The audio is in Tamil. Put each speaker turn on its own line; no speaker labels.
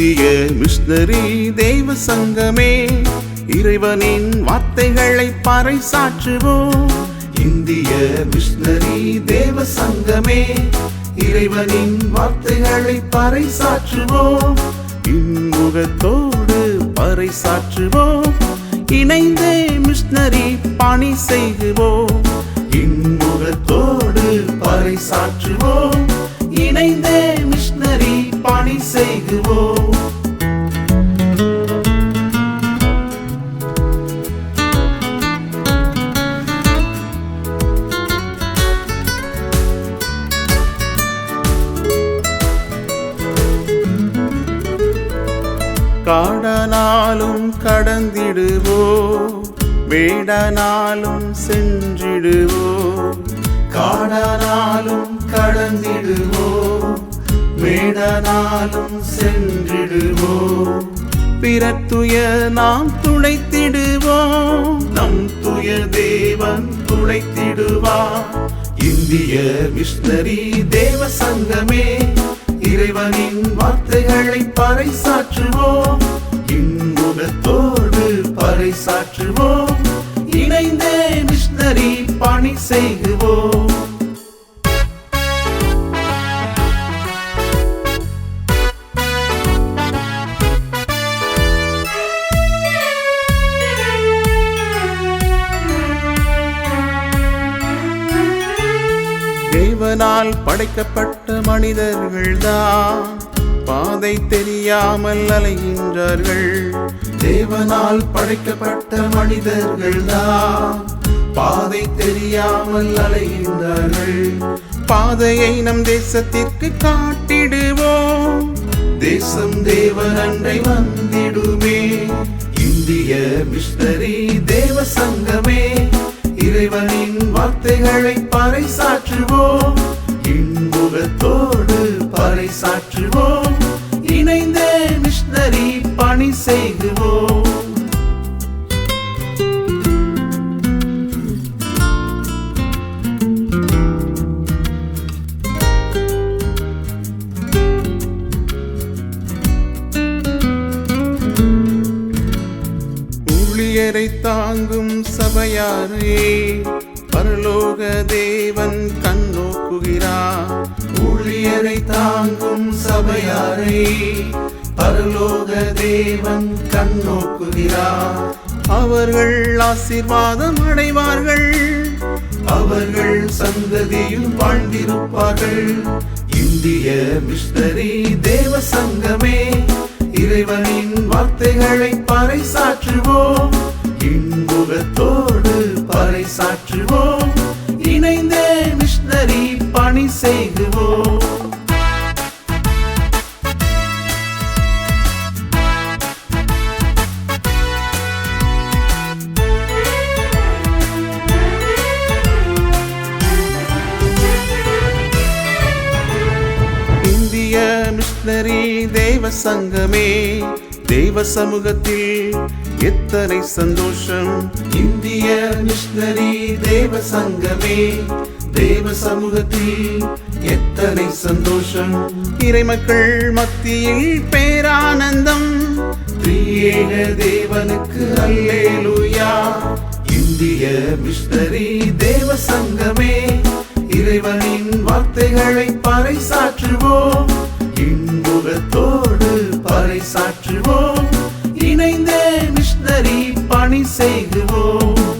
இந்திய மிஷனரி தெய்வ சங்கமே இறைவனின் வார்த்தைகளை பறைசாற்றுவோம். இந்திய மிஷ்னரி தேவ சங்கமே இறைவனின் வார்த்தைகளை பறைசாற்றுவோம். இன்முகத்தோடு பறைசாற்றுவோம். இணைந்தே மிஷ்னரி பணி செய்குவோம் இன்முகத்தோடு பறைசாற்றுவோம். இணைந்தே மிஷ்னரி பணி செய்குவோம் காடனாலும் கடந்திடுவோ வேடனாலும் சென்றிடுவோ காடனாலும் கடந்திடுவோ வேடனாலும் சென்றிடுவோம். பிறத்துய நாம் துடைத்திடுவோம். நம் துய தேவன் துடைத்திடுவார் இந்திய மிஷனரி தேவ சங்கமே இறைவனின் வார்த்தைகளை பறைசாற்றுவோம். இன்முகத்தோடு பறைசாற்றுவோம். இணைந்தே மிஷனரி பணி செய்குவோம். தேவனால் படைக்கப்பட்ட மனிதர்கள்தான். பாதை தெரியாமல் அலைகின்றார்கள். தேவனால் படைக்கப்பட்ட மனிதர்கள்தான். பாதை தெரியாமல் அலைகின்றார்கள். பாதையை நம் தேசத்திற்கு காட்டிடுவோம். தேசம் தேவன் அன்றை வந்திடுமே. இந்திய மிஷனரி தேவ சங்கமே. இறைவனின் வார்த்தைகளை பறைசாற்றுவோம். இன்புகத்தோடு பறைசாற்றுவோம். இணைந்தே மிஷினரி பணி செய்துவோம். ஊழியரை தாங்கும் சபையாரே பரலோக தேவன் கண்ணோக்குகிறார் ஊழியரை தாங்கும் சபையாரே பரலோக தேவன் கண்ணோக்குகிறார் அவர்கள் ஆசீர்வாதம் அடைவார்கள் அவர்கள் சந்ததியில் வாழ்ந்திருப்பார்கள். இந்திய மிஷனரி தேவ சங்கமே இறைவனின் வார்த்தைகளை பறைசாற்றுவோம். இன்புகத்தோடு பறைசாற்றுவோம். இணைந்தே மிஷனரி பணி செய்குவோம். தேவ சங்கமே தெய்வ சமூகத்தில் எத்தனை சந்தோஷம். இந்திய மிஷினரி தேவ சங்கமே தேவ சமூகத்தில் எத்தனை சந்தோஷம். இறைமக்கள் மத்தியில் பேரானந்தம் திரியேக தேவனுக்கு அல்லேலூயா. இந்திய மிஷினரி தேவ சங்கமே இறைவனின் வார்த்தைகளை பறைசாற்றுவோம். இன்புகத்தோடு பறைசாற்றுவோம். இணைந்தே மிஷனரி பணி செய்குவோம்